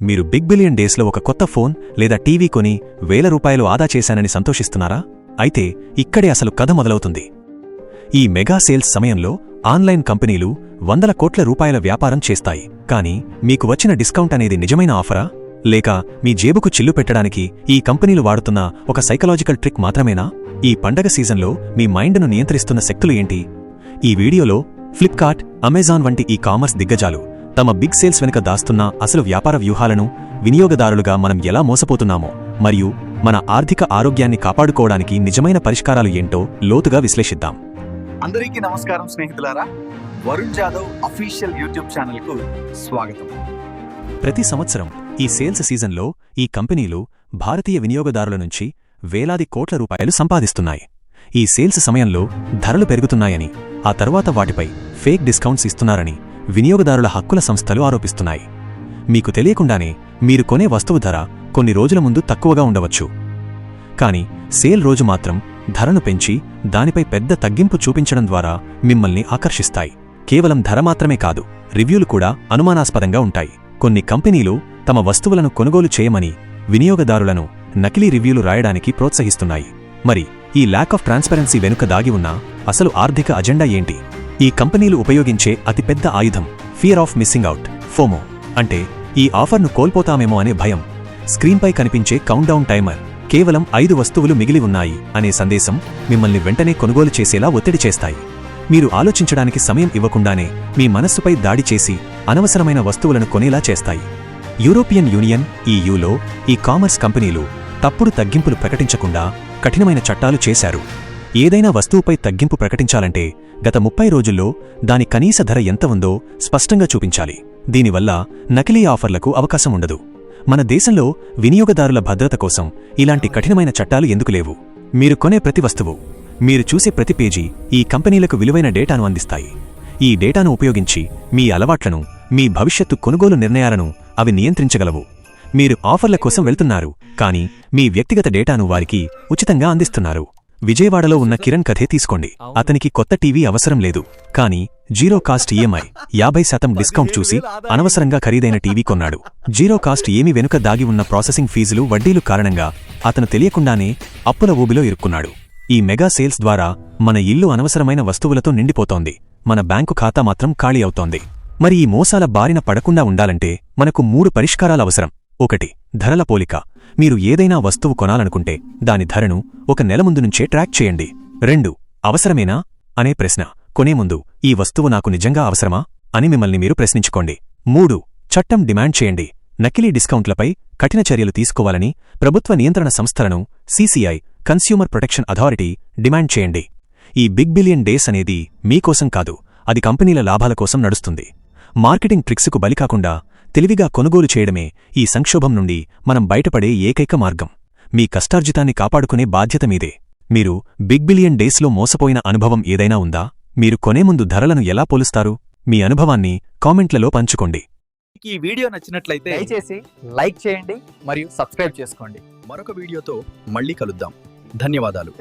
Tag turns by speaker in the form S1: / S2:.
S1: మీరు big billion డేస్లో ఒక కొత్త ఫోన్ లేదా టీవీ కొని వేల రూపాయలు ఆదా చేశానని సంతోషిస్తున్నారా? అయితే ఇక్కడే అసలు కథ మొదలవుతుంది. ఈ మెగా సేల్స్ సమయంలో ఆన్లైన్ కంపెనీలు వందల కోట్ల రూపాయల వ్యాపారం చేస్తాయి. కానీ మీకు వచ్చిన డిస్కౌంట్ అనేది నిజమైన ఆఫరా? లేక మీ జేబుకు చిల్లు పెట్టడానికి ఈ కంపెనీలు వాడుతున్న ఒక సైకలాజికల్ ట్రిక్ మాత్రమేనా? ఈ పండగ సీజన్లో మీ మైండ్ను నియంత్రిస్తున్న శక్తులు ఏంటి? ఈ వీడియోలో ఫ్లిప్కార్ట్ అమెజాన్ వంటి ఈ కామర్స్ దిగ్గజాలు తమ బిగ్ సేల్స్ వెనుక దాస్తున్న అసలు వ్యాపార వ్యూహాలను వినియోగదారులుగా మనం ఎలా మోసపోతున్నామో మరియు మన ఆర్థిక ఆరోగ్యాన్ని కాపాడుకోవడానికి నిజమైన పరిష్కారాలు ఏంటో లోతుగా విశ్లేషిద్దాం.
S2: అందరికీ నమస్కారం స్నేహితులారా. వరుణ్ జాదవ్ అఫీషియల్ యూట్యూబ్ ఛానల్కు స్వాగతం.
S1: ప్రతి సంవత్సరం ఈ సేల్స్ సీజన్లో ఈ కంపెనీలు భారతీయ వినియోగదారుల నుంచి వేలాది కోట్ల రూపాయలు సంపాదిస్తున్నాయి. ఈ సేల్స్ సమయంలో ధరలు పెరుగుతున్నాయని ఆ తర్వాత వాటిపై ఫేక్ డిస్కౌంట్స్ ఇస్తున్నారని వినియోగదారుల హక్కుల సంస్థలు ఆరోపిస్తున్నాయి. మీకు తెలియకుండానే మీరు కొనే వస్తువు ధర కొన్ని రోజుల ముందు తక్కువగా ఉండవచ్చు. కానీ సేల్ రోజు మాత్రం ధరను పెంచి దానిపై పెద్ద తగ్గింపు చూపించడం ద్వారా మిమ్మల్ని ఆకర్షిస్తాయి. కేవలం ధర మాత్రమే కాదు రివ్యూలు కూడా అనుమానాస్పదంగా ఉంటాయి. కొన్ని కంపెనీలు తమ వస్తువులను కొనుగోలు చేయమని వినియోగదారులను నకిలీ రివ్యూలు రాయడానికి ప్రోత్సహిస్తున్నాయి. మరి ఈ ల్యాక్ ఆఫ్ ట్రాన్స్పరెన్సీ వెనుక దాగి ఉన్న అసలు ఆర్థిక అజెండా ఏంటి? ఈ కంపెనీలు ఉపయోగించే అతిపెద్ద ఆయుధం fear of missing out FOMO. అంటే ఈ ఆఫర్ను కోల్పోతామేమో అనే భయం. స్క్రీన్పై కనిపించే కౌంట్డౌన్ టైమర్ కేవలం ఐదు వస్తువులు మిగిలి ఉన్నాయి అనే సందేశం మిమ్మల్ని వెంటనే కొనుగోలు చేసేలా ఒత్తిడి చేస్తాయి. మీరు ఆలోచించడానికి సమయం ఇవ్వకుండానే మీ మనస్సుపై దాడి చేసి అనవసరమైన వస్తువులను కొనేలా చేస్తాయి. యూరోపియన్ యూనియన్ ఈయూలో ఈ కామర్స్ కంపెనీలు తప్పుడు తగ్గింపులు ప్రకటించకుండా కఠినమైన చట్టాలు చేశారు. ఏదైనా వస్తువుపై తగ్గింపు ప్రకటించాలంటే గత ముప్పై రోజుల్లో దాని కనీస ధర ఎంత ఉందో స్పష్టంగా చూపించాలి. దీనివల్ల నకిలీ ఆఫర్లకు అవకాశం ఉండదు. మన దేశంలో వినియోగదారుల భద్రత కోసం ఇలాంటి కఠినమైన చట్టాలు ఎందుకు లేవు? మీరు కొనే ప్రతి వస్తువు మీరు చూసే ప్రతి పేజీ ఈ కంపెనీలకు విలువైన డేటాను అందిస్తాయి. ఈ డేటాను ఉపయోగించి మీ అలవాట్లను మీ భవిష్యత్తు కొనుగోలు నిర్ణయాలను అవి నియంత్రించగలవు. మీరు ఆఫర్ల కోసం వెళ్తున్నారు కానీ మీ వ్యక్తిగత డేటాను వారికి ఉచితంగా అందిస్తున్నారు. విజయవాడలో ఉన్న కిరణ్ కథే తీసుకోండి. అతనికి కొత్త టీవీ అవసరం లేదు. కానీ జీరో కాస్ట్ ఈఎంఐ యాభై శాతం డిస్కౌంట్ చూసి అనవసరంగా ఖరీదైన టీవీ కొన్నాడు. జీరో కాస్ట్ ఏమి వెనుక దాగి ఉన్న ప్రాసెసింగ్ ఫీజులు వడ్డీలు కారణంగా అతను తెలియకుండానే అప్పుల ఊబిలో ఇరుక్కున్నాడు. ఈ మెగా సేల్స్ ద్వారా మన ఇల్లు అనవసరమైన వస్తువులతో నిండిపోతోంది. మన బ్యాంకు ఖాతా మాత్రం ఖాళీ అవుతోంది. మరి ఈ మోసాల బారిన పడకుండా ఉండాలంటే మనకు మూడు పరిష్కారాలవసరం ఒకటి ధరల పోలిక. మీరు ఏదైనా వస్తువు కొనాలనుకుంటే దాని ధరను ఒక నెల ముందు నుంచే ట్రాక్ చేయండి. రెండు అవసరమేనా? అనే ప్రశ్న. కొనే ముందు ఈ వస్తువు నాకు నిజంగా అవసరమా? అని మిమ్మల్ని మీరు ప్రశ్నించుకోండి. మూడు చట్టం డిమాండ్ చేయండి. నకిలీ డిస్కౌంట్లపై కఠిన చర్యలు తీసుకోవాలని ప్రభుత్వ నియంత్రణ సంస్థలను CCI consumer protection authority demand చేయండి. ఈ బిగ్ బిలియన్ డేస్ అనేది మీకోసం కాదు అది కంపెనీల లాభాల కోసం నడుస్తుంది. మార్కెటింగ్ ట్రిక్స్కు బలికాకుండా తెలివిగా కొనుగోలు చేయడమే ఈ సంక్షోభం నుండి మనం బయటపడే ఏకైక మార్గం. మీ కష్టార్జితాన్ని కాపాడుకునే బాధ్యత మీదే. మీరు బిగ్ బిలియన్ డేస్లో మోసపోయిన అనుభవం ఏదైనా ఉందా? మీరు కొనే ముందు ధరలను ఎలా పోలుస్తారు? మీ అనుభవాన్ని కామెంట్లలో పంచుకోండి.
S2: ఈ వీడియో నచ్చినట్లయితే
S3: దయచేసి లైక్ చేయండి మరియు సబ్స్క్రైబ్ చేసుకోండి.
S2: మరొక వీడియోతో మళ్ళీ కలుద్దాం. ధన్యవాదాలు.